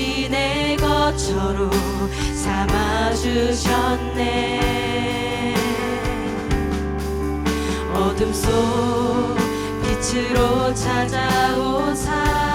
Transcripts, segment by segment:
자신의 것처럼 삼아주셨네. 어둠 속 빛으로 찾아오사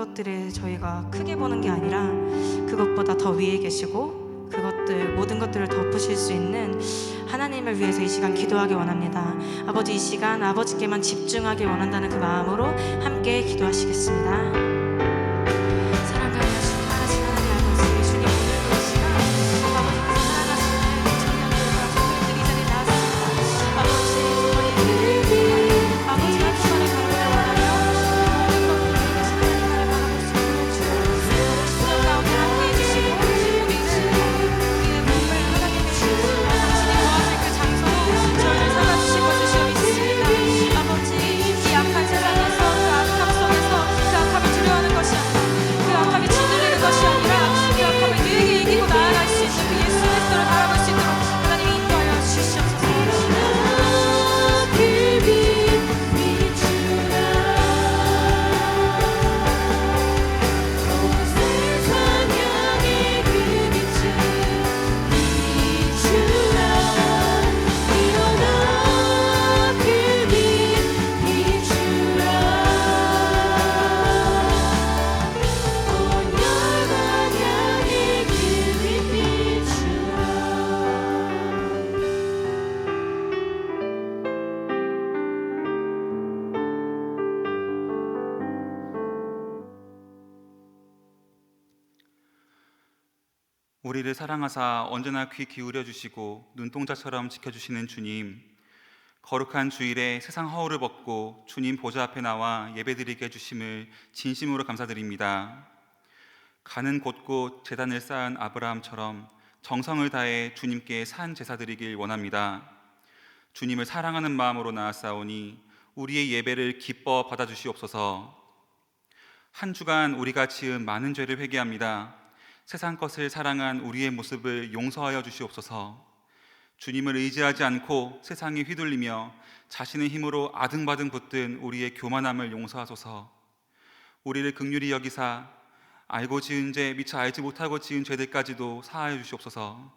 것들을 저희가 크게 보는 게 아니라 그것보다 더 위에 계시고 그것들 모든 것들을 덮으실 수 있는 하나님을 위해서 이 시간 기도하기 원합니다. 아버지 이 시간 아버지께만 집중하기 원한다는 그 마음으로 함께 기도하시겠습니다. 우리를 사랑하사 언제나 귀 기울여 주시고 눈동자처럼 지켜 주시는 주님, 거룩한 주일에 세상 허울을 벗고 주님 보좌 앞에 나와 예배드리게 해 주심을 진심으로 감사드립니다. 가는 곳곳 재단을 쌓은 아브라함처럼 정성을 다해 주님께 산 제사 드리길 원합니다. 주님을 사랑하는 마음으로 나아싸우니 우리의 예배를 기뻐 받아주시옵소서. 한 주간 우리가 지은 많은 죄를 회개합니다. 세상 것을 사랑한 우리의 모습을 용서하여 주시옵소서. 주님을 의지하지 않고 세상에 휘둘리며 자신의 힘으로 아등바등 붙든 우리의 교만함을 용서하소서. 우리를 극률히 여기사 알고 지은 죄 미처 알지 못하고 지은 죄들까지도 사하여 주시옵소서.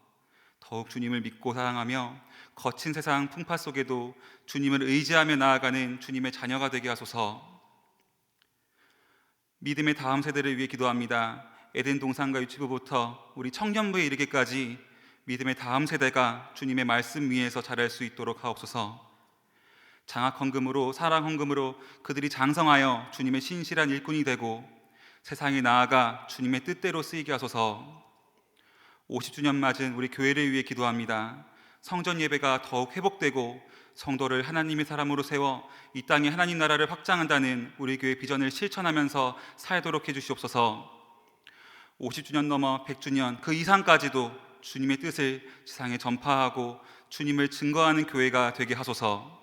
더욱 주님을 믿고 사랑하며 거친 세상 풍파 속에도 주님을 의지하며 나아가는 주님의 자녀가 되게 하소서. 믿음의 다음 세대를 위해 기도합니다. 에덴 동산과 유치부부터 우리 청년부에 이르기까지 믿음의 다음 세대가 주님의 말씀 위에서 자랄 수 있도록 하옵소서. 장학 헌금으로 사랑 헌금으로 그들이 장성하여 주님의 신실한 일꾼이 되고 세상에 나아가 주님의 뜻대로 쓰이게 하소서. 50주년 맞은 우리 교회를 위해 기도합니다. 성전 예배가 더욱 회복되고 성도를 하나님의 사람으로 세워 이 땅에 하나님 나라를 확장한다는 우리 교회 비전을 실천하면서 살도록 해 주시옵소서. 50주년 넘어 100주년 그 이상까지도 주님의 뜻을 세상에 전파하고 주님을 증거하는 교회가 되게 하소서.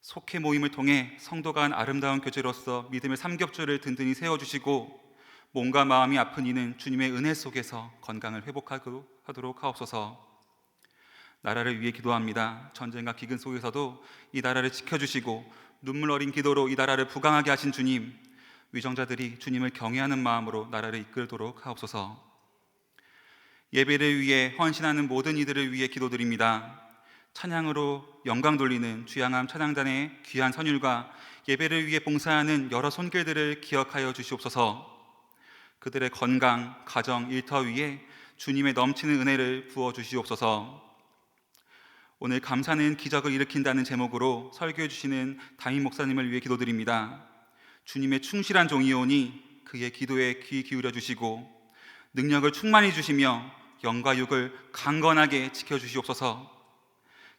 속회 모임을 통해 성도가 한 아름다운 교제로서 믿음의 삼겹줄을 든든히 세워 주시고 몸과 마음이 아픈 이는 주님의 은혜 속에서 건강을 회복하도록 하옵소서. 나라를 위해 기도합니다. 전쟁과 기근 속에서도 이 나라를 지켜주시고 눈물 어린 기도로 이 나라를 부강하게 하신 주님, 위정자들이 주님을 경외하는 마음으로 나라를 이끌도록 하옵소서. 예배를 위해 헌신하는 모든 이들을 위해 기도드립니다. 찬양으로 영광 돌리는 주양함 찬양단의 귀한 선율과 예배를 위해 봉사하는 여러 손길들을 기억하여 주시옵소서. 그들의 건강, 가정, 일터 위에 주님의 넘치는 은혜를 부어 주시옵소서. 오늘 감사는 기적을 일으킨다는 제목으로 설교해 주시는 담임 목사님을 위해 기도드립니다. 주님의 충실한 종이오니 그의 기도에 귀 기울여 주시고 능력을 충만히 주시며 영과 육을 강건하게 지켜 주시옵소서.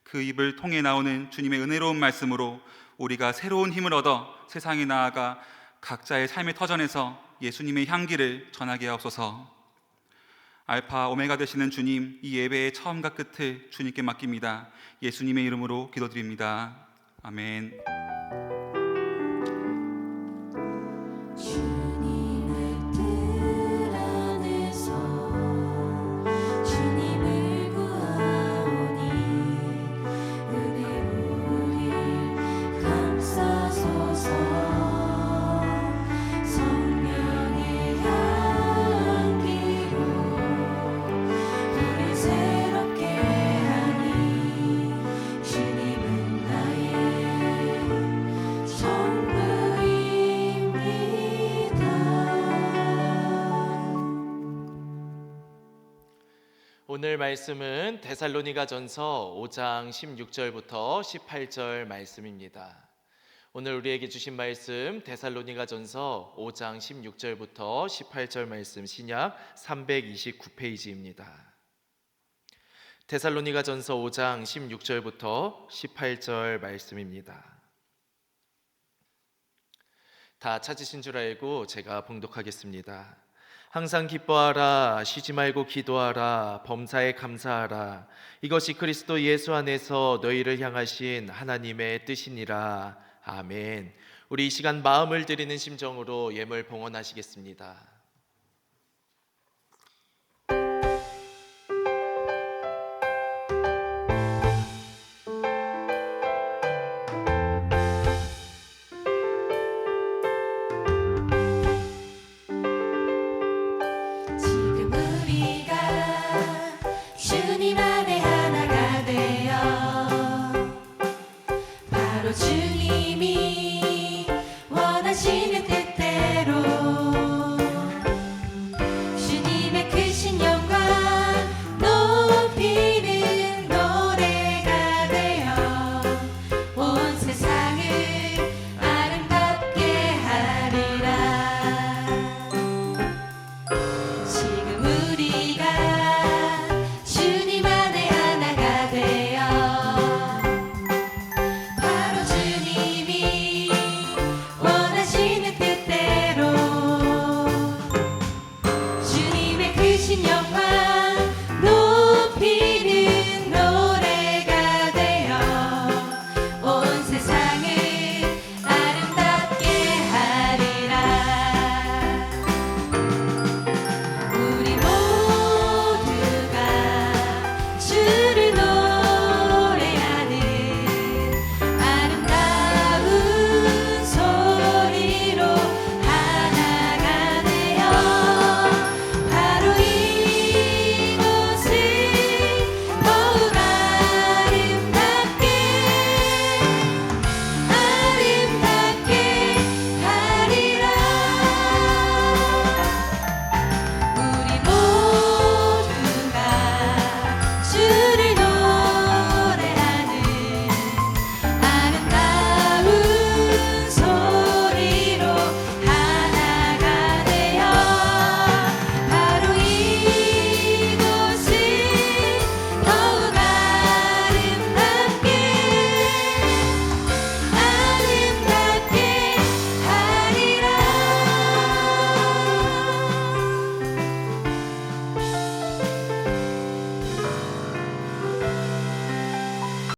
그 입을 통해 나오는 주님의 은혜로운 말씀으로 우리가 새로운 힘을 얻어 세상에 나아가 각자의 삶의 터전에서 예수님의 향기를 전하게 하옵소서. 알파 오메가 되시는 주님, 이 예배의 처음과 끝을 주님께 맡깁니다. 예수님의 이름으로 기도드립니다. 아멘. 주 오늘 말씀은 데살로니가 전서 5장 16절부터 18절 말씀입니다. 오늘 우리에게 주신 말씀 데살로니가 전서 5장 16절부터 18절 말씀 신약 329페이지입니다. 데살로니가 전서 5장 16절부터 18절 말씀입니다. 다 찾으신 줄 알고 제가 봉독하겠습니다. 항상 기뻐하라 쉬지 말고 기도하라 범사에 감사하라. 이것이 그리스도 예수 안에서 너희를 향하신 하나님의 뜻이니라. 아멘. 우리 이 시간 마음을 드리는 심정으로 예물 봉헌하시겠습니다